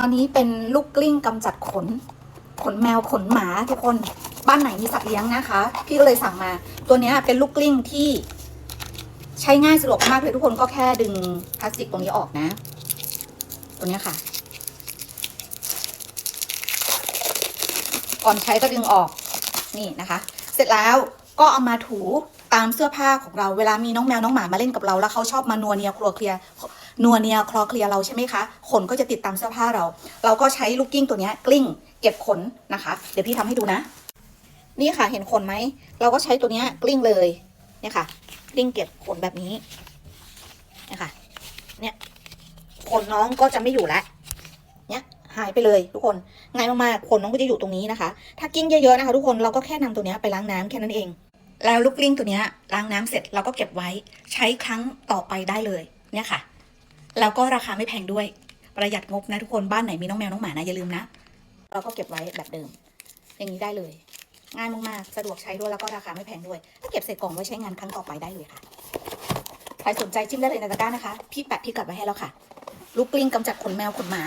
อันนี้เป็นลูกกลิ้งกำจัดขน ขนแมวขนหมาทุกคนบ้านไหนมีสัตว์เลี้ยงนะคะ พี่ก็เลยสั่งมา ตัวนี้เป็นลูกกลิ้งที่ใช้ง่ายสะดวกมากเลยทุกคนก็แค่ดึงพลาสติกตรงนี้ออกนะ ตัวนี้ค่ะ ก่อนใช้ก็ดึงออกนี่นะคะ เสร็จแล้วก็เอามาถูตามเสื้อผ้าของเราเวลามีน้องแมวน้องหมามาเล่นกับเราแล้วเขาชอบมานัวเนียครัวเคลียร์ นัวเนียคลอเคลียเราใช่ไหมคะขนก็จะติดตามเสื้อผ้าเรา เราก็ใช้ลูกกิ้งตัวนี้กลิ้งเก็บขนนะคะ เดี๋ยวพี่ทำให้ดูนะ นี่ค่ะเห็นขนไหมเราก็ใช้ตัวนี้กลิ้งเลยเนี่ยค่ะกลิ้งเก็บขนแบบนี้เนี่ยค่ะเนี่ยขนน้องก็จะไม่อยู่แล้วเนี่ยหายไปเลยทุกคนง่ายมากๆขนน้องก็จะอยู่ตรงนี้นะคะ ถ้ากิ้งเยอะๆนะคะทุกคนเราก็แค่นำตัวนี้ไปล้างน้ำแค่นั้นเองแล้วลูกกลิ้งตัวนี้ล้างน้ำเสร็จเราก็เก็บไว้ใช้ครั้งต่อไปได้เลยเนี่ยค่ะ แล้วก็ราคาไม่แพงด้วย ประหยัดงบนะทุกคนบ้านไหนมีน้องแมวน้องหมานะอย่าลืมนะ เราก็เก็บไว้แบบเดิม อย่างนี้ได้เลย ง่ายมากๆสะดวกใช้ด้วยแล้วก็ราคาไม่แพงด้วย ถ้าเก็บใส่กล่องไว้ใช้งานครั้งต่อไปได้เลยค่ะใครสนใจจิ้มได้เลยในตะกร้านะคะ พี่แปะพี่กัดไว้ให้แล้วค่ะ ลูกกลิ้งกำจัดขนแมวขนหมา